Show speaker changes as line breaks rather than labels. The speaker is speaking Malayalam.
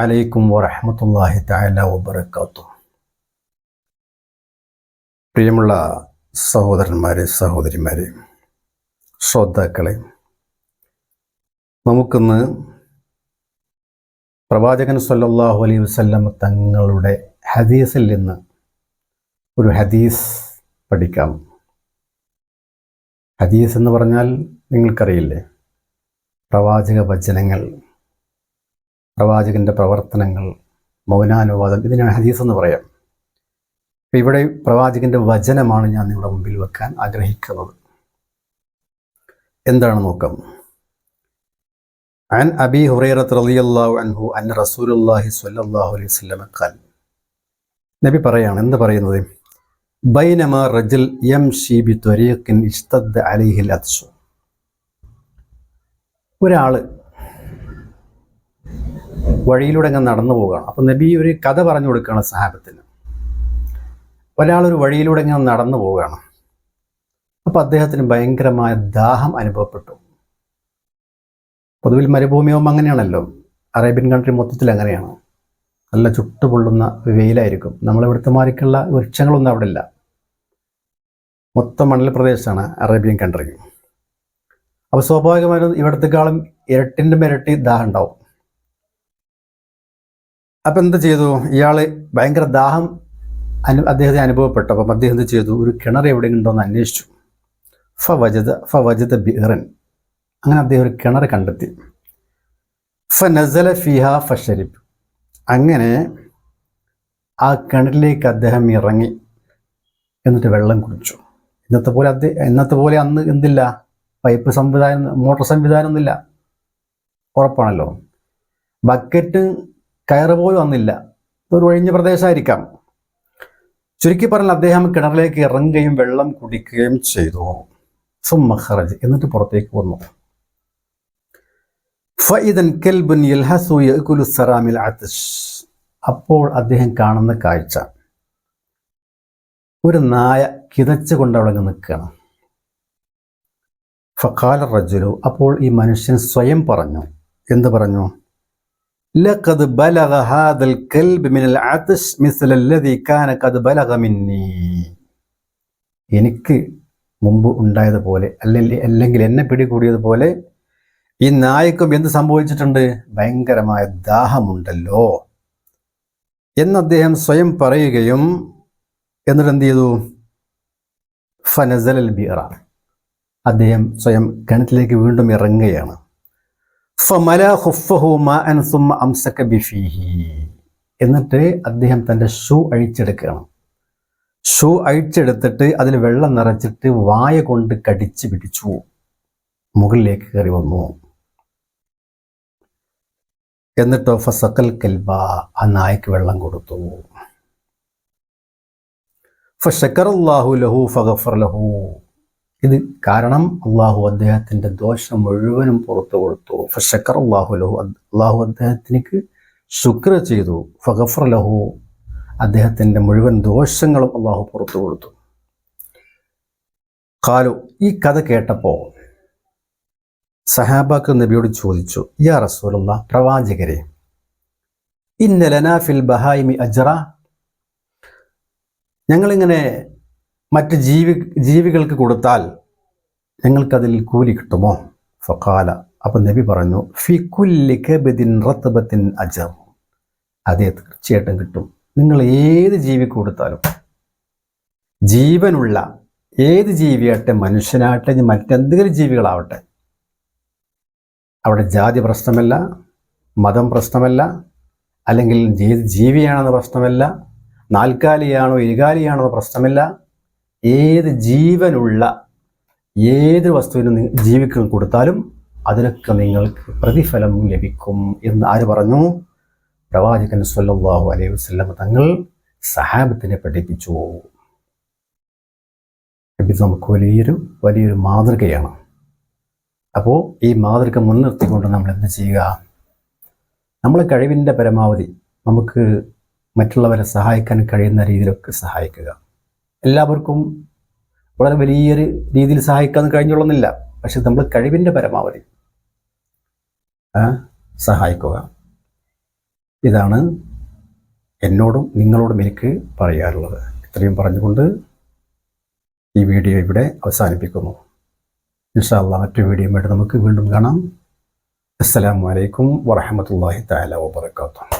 അലൈക്കും വറഹമത്തല്ലാഹി തആല വബറകാത്തു പ്രിയമുള്ള സഹോദരന്മാരെ സഹോദരിമാരെ ശ്രോതാക്കളെ നമുക്കിന്ന് പ്രവാചകൻ സല്ലാഹു അലൈഹി വസല്ലം തങ്ങളുടെ ഹദീസിൽ നിന്ന് ഒരു ഹദീസ് പഠിക്കാം. ഹദീസ് എന്ന് പറഞ്ഞാൽ നിങ്ങൾക്കറിയില്ലേ? പ്രവാചക വചനങ്ങൾ. പ്രവാചകന്റെ പ്രവർത്തനങ്ങൾ മൗനാനുവാദം ഇതിനാണ് ഹദീസ് എന്ന് പറയാം അപ്പോൾ ഇവിടെ പ്രവാചകന്റെ വചനമാണ് ഞാൻ നിങ്ങളുടെ മുമ്പിൽ വെക്കാൻ ആഗ്രഹിക്കുന്നത് എന്താണ് നോക്കാം عن أبي هريرة رضي الله عنه أن رسول الله صلى الله عليه وسلم قال നബി പറയാണ് എന്ത് പറയുന്നത് ബൈനമ റജൽ യംഷി ബി ത്വരീഖിൻ ഇഷ്തദ്ദ അലൈഹിൽ അത്സു ഒരാള് വഴിയിലൂടെ അങ്ങ് നടന്നു പോവുകയാണ്. അപ്പം നബി ഒരു കഥ പറഞ്ഞു കൊടുക്കുകയാണ് സഹാബത്തിന്. ഒരാളൊരു വഴിയിലൂടെ ഇങ്ങനെ നടന്നു പോവുകയാണ്. അപ്പം അദ്ദേഹത്തിന് ഭയങ്കരമായ ദാഹം അനുഭവപ്പെട്ടു. പൊതുവിൽ മരുഭൂമിയാകുമ്പോൾ അങ്ങനെയാണല്ലോ. അറേബ്യൻ കൺട്രി മൊത്തത്തിൽ അങ്ങനെയാണ്. നല്ല ചുട്ടുപൊള്ളുന്ന വെയിലായിരിക്കും. നമ്മളിവിടുത്തെ മാറിക്കുള്ള വൃക്ഷങ്ങളൊന്നും അവിടെ ഇല്ല മൊത്തം മണൽ പ്രദേശമാണ് അറേബ്യൻ കൺട്രി അപ്പോൾ സ്വാഭാവികമായും ഇവിടത്തെക്കാളും ഇരട്ടിന്റെ ഇരട്ടി ദാഹം ഉണ്ടാവും. അപ്പം എന്ത് ചെയ്തു? ഇയാൾ ഭയങ്കര ദാഹം അനു അദ്ദേഹത്തെ അനുഭവപ്പെട്ടു. അപ്പം അദ്ദേഹം എന്ത് ചെയ്തു? ഒരു കിണർ എവിടെ ഉണ്ടോ എന്ന് അന്വേഷിച്ചു. ഫ വജത ഫ വജത ബിഹറൻ. അങ്ങനെ അദ്ദേഹം ഒരു കിണർ കണ്ടെത്തി. ഫ നസല ഫിഹ ഫ ഷരിബ് അങ്ങനെ ആ കിണറിലേക്ക് അദ്ദേഹം ഇറങ്ങി. എന്നിട്ട് വെള്ളം കുടിച്ചു. ഇന്നത്തെ പോലെ അദ്ദേഹം ഇന്നത്തെ പോലെ അന്ന് എന്തില്ല? പൈപ്പ് സംവിധാനം മോട്ടോർ സംവിധാനം ഒന്നുമില്ല. ഉറപ്പാണല്ലോ. ബക്കറ്റ് കയറ് പോലും ഒരു ഒഴിഞ്ഞ പ്രദേശമായിരിക്കാം ചുരുക്കി പറഞ്ഞാൽ അദ്ദേഹം കിണറിലേക്ക് ഇറങ്ങുകയും വെള്ളം കുടിക്കുകയും ചെയ്തു. സുമഹറജ് എന്നിട്ട് പുറത്തേക്ക് വന്നു. അപ്പോൾ അദ്ദേഹം കാണുന്ന കാഴ്ച. ഒരു നായ കിതച്ചുകൊണ്ട് അവിടെ നിൽക്കുകയാണ്. ഫഖാല റജുലു. അപ്പോൾ ഈ മനുഷ്യൻ സ്വയം പറഞ്ഞു. എന്ത് പറഞ്ഞു? ലഖദ് ബലഗ ഹാദൽ കൽബ് മിനൽ അത്സ് മിസ്ല അല്ലദി കാന ഖദ് ബലഗ മിന്നി എനിക്ക് മുമ്പ് ഉണ്ടായതുപോലെ അല്ലെങ്കിൽ അല്ലെങ്കിൽ എന്നെ പിടികൂടിയതുപോലെ ഈ നായ്ക്കും എന്ത് സംഭവിച്ചിട്ടുണ്ട്? ഭയങ്കരമായ ദാഹമുണ്ടല്ലോ. എന്ന് അദ്ദേഹം സ്വയം പറയുകയും എന്നിട്ട് എന്ത് ചെയ്തു? ഫനസൽ ബിറ അദ്ദേഹം സ്വയം കിണറ്റിലേക്ക് വീണ്ടും ഇറങ്ങുകയാണ്. എന്നിട്ട് അദ്ദേഹം തന്റെ ഷൂ അഴിച്ചെടുക്കുകയാണ് ഷൂ അഴിച്ചെടുത്തിട്ട് അതിൽ വെള്ളം നിറച്ചിട്ട് വായ കൊണ്ട് കടിച്ച് പിടിച്ചു മുകളിലേക്ക് കയറി വന്നു. എന്നിട്ടോ ഫസക്കൽ കൽബ ആ നായ്ക്ക് വെള്ളം കൊടുത്തു. ഫഷക്കർ അള്ളാഹു ലഹു ഫഗഫർ ലഹു. ഇത് കാരണം അള്ളാഹു അദ്ദേഹത്തിന്റെ ദോഷം മുഴുവനും പുറത്തു കൊടുത്തു. ഫഷക്കർ അള്ളാഹു ലഹു അള്ളാഹു അദ്ദേഹത്തിനേക്ക് ശുക്ര ചെയ്തു. ഫഗഫർ ലഹു അദ്ദേഹത്തിന്റെ മുഴുവൻ ദോഷങ്ങളും അള്ളാഹു പുറത്തു കൊടുത്തു. കാലു ഈ കഥ കേട്ടപ്പോൾ സഹാബാക്ക് നബിയോട് ചോദിച്ചു യാ റസൂലുള്ള പ്രവാചകരെ ഇന്നലനാ ഫിൽ ബഹായിമി അജറ? ഞങ്ങളിങ്ങനെ മറ്റ് ജീവി ജീവികൾക്ക് കൊടുത്താൽ ഞങ്ങൾക്കതിൽ കൂലി കിട്ടുമോ? ഫക്കാല അപ്പം നബി പറഞ്ഞു ഫി കുല്ലി കബദിൻ റത്തബത്തിൻ അജർ. അതെ തീർച്ചയായിട്ടും കിട്ടും. നിങ്ങൾ ഏത് ജീവിക്ക് കൊടുത്താലും. ജീവനുള്ള ഏത് ജീവിയാട്ടെ മനുഷ്യനാട്ടെ മറ്റെന്തെങ്കിലും ജീവികളാവട്ടെ. അവിടെ ജാതി പ്രശ്നമല്ല മതം പ്രശ്നമല്ല അല്ലെങ്കിൽ ജീവിയാണെന്ന പ്രശ്നമല്ല നാൽക്കാലിയാണോ ഇരുകാലിയാണോ പ്രശ്നമില്ല ഏത് ജീവനുള്ള ഏത് വസ്തുവിനും ജീവിക്കാൻ കൊടുത്താലും അതിനൊക്കെ നിങ്ങൾക്ക് പ്രതിഫലം ലഭിക്കും എന്ന് ആര് പറഞ്ഞു? പ്രവാചകൻ സല്ലല്ലാഹു അലൈഹി വസല്ലം തങ്ങൾ സഹാബത്തിനെ പഠിപ്പിച്ചു. ഇത് നമുക്ക് വലിയൊരു വലിയൊരു മാതൃകയാണ്. അപ്പോൾ ഈ മാതൃക മുൻനിർത്തിക്കൊണ്ട് നമ്മൾ എന്ത് ചെയ്യുക? നമ്മളെ കഴിവിന്റെ പരമാവധി നമുക്ക് മറ്റുള്ളവരെ സഹായിക്കാൻ കഴിയുന്ന രീതിയിലൊക്കെ സഹായിക്കുക. എല്ലാവർക്കും വളരെ വലിയൊരു രീതിയിൽ സഹായിക്കാൻ കഴിഞ്ഞുള്ളന്നില്ല. പക്ഷെ നമ്മൾ കഴിവിന്റെ പരമാവധി സഹായിക്കുക. ഇതാണ് എന്നോടും നിങ്ങളോടും എനിക്ക് പറയാറുള്ളത് ഇത്രയും പറഞ്ഞുകൊണ്ട് ഈ വീഡിയോ ഇവിടെ അവസാനിപ്പിക്കുന്നു. ഇൻഷാല്ല മറ്റു വീഡിയോയുമായിട്ട് നമുക്ക് വീണ്ടും കാണാം. അസ്സാം വലൈക്കും വറഹമത്തല്ലാഹി താല വബറകാതുഹു.